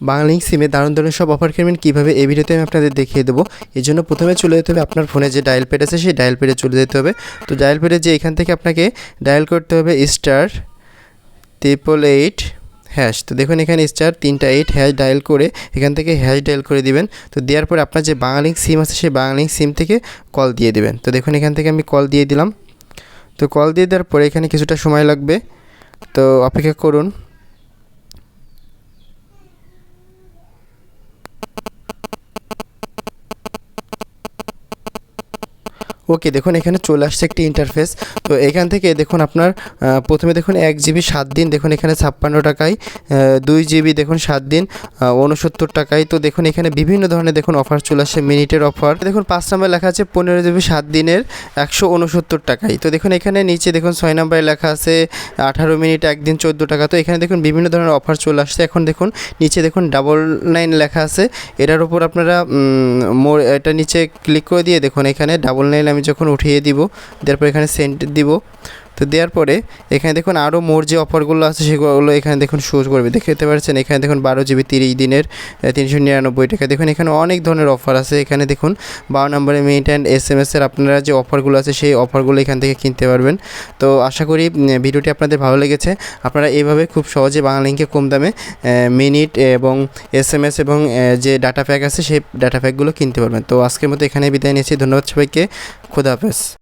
বাংলালিংক সিমে দারুণ দারুণ সব অফার কিনবেন কীভাবে এই ভিডিওতে আমি আপনাদের দেখিয়ে দেবো? এই জন্য প্রথমে চলে যেতে হবে আপনার ফোনে যে ডায়াল প্যাড আছে, সেই ডায়াল প্যাডে চলে যেতে হবে। তো ডায়াল প্যাডে যে এখান থেকে আপনাকে ডায়াল করতে হবে স্টার ট্রিপল এইট হ্যাশ তো দেখুন এখানে স্টার তিনটা এইট হ্যাশ ডায়াল করে এখান থেকে হ্যাশ ডায়াল করে দিবেন। তো দেওয়ার পরে আপনার যে বাংলালিংক সিম আছে, সেই বাংলালিংক সিম থেকে কল দিয়ে দিবেন। তো দেখুন এখান থেকে আমি কল দিয়ে দিলাম। তো কল দিয়ে দেওয়ার পরে এখানে কিছুটা সময় লাগবে। তো অপেক্ষা করুন। ওকে দেখুন এখানে চলে আসছে একটি ইন্টারফেস তো এখান থেকে দেখুন আপনার প্রথমে দেখুন এক জিবি সাত দিন, দেখুন এখানে ছাপ্পান্ন টাকায় দুই জিবি দেখুন সাত দিন উনসত্তর টাকায়। তো দেখুন এখানে বিভিন্ন ধরনের দেখুন অফার চলে আসছে মিনিটের অফার দেখুন পাঁচ নাম্বার লেখা আছে পনেরো জিবি সাত দিনের একশো উনসত্তর টাকায়। তো দেখুন এখানে নিচে দেখুন ছয় নাম্বারে লেখা আছে, আঠারো মিনিট একদিন চোদ্দ টাকা। তো এখানে দেখুন বিভিন্ন ধরনের অফার চলে আসছে। এখন দেখুন নিচে দেখুন ডাবল নাইন লেখা আছে। এটার উপর আপনারা মোর, এটা নিচে ক্লিক করে দিয়ে দেখুন এখানে ডাবল নাইন আমি যখন উঠিয়ে দিব, দেওয়ার পর এখানে সেন্ট দিব। তো দেওয়ার পরে এখানে দেখুন আরও মোর যে অফারগুলো আছে সেগুলো এখানে দেখুন শো করবে। দেখতে পাচ্ছেন এখানে দেখুন বারো জিবি তিরিশ দিনের তিনশো নিরানব্বই টাকা। দেখুন এখানে অনেক ধরনের অফার আছে। এখানে দেখুন বারো নম্বরে মিনিট অ্যান্ড এস এম এসের আপনারা যে অফারগুলো আছে সেই অফারগুলো এখান থেকে কিনতে পারবেন। তো আশা করি ভিডিওটি আপনাদের ভালো লেগেছে। আপনারা এইভাবে খুব সহজে বাংলা লিঙ্কে কম দামে মিনিট এবং এস এম এস এবং যে ডাটা প্যাক আছে সেই ডাটা প্যাকগুলো কিনতে পারবেন। তো আজকের মতো এখানে বিদায় নিয়েছি ধন্যবাদ সবাইকে। খোদা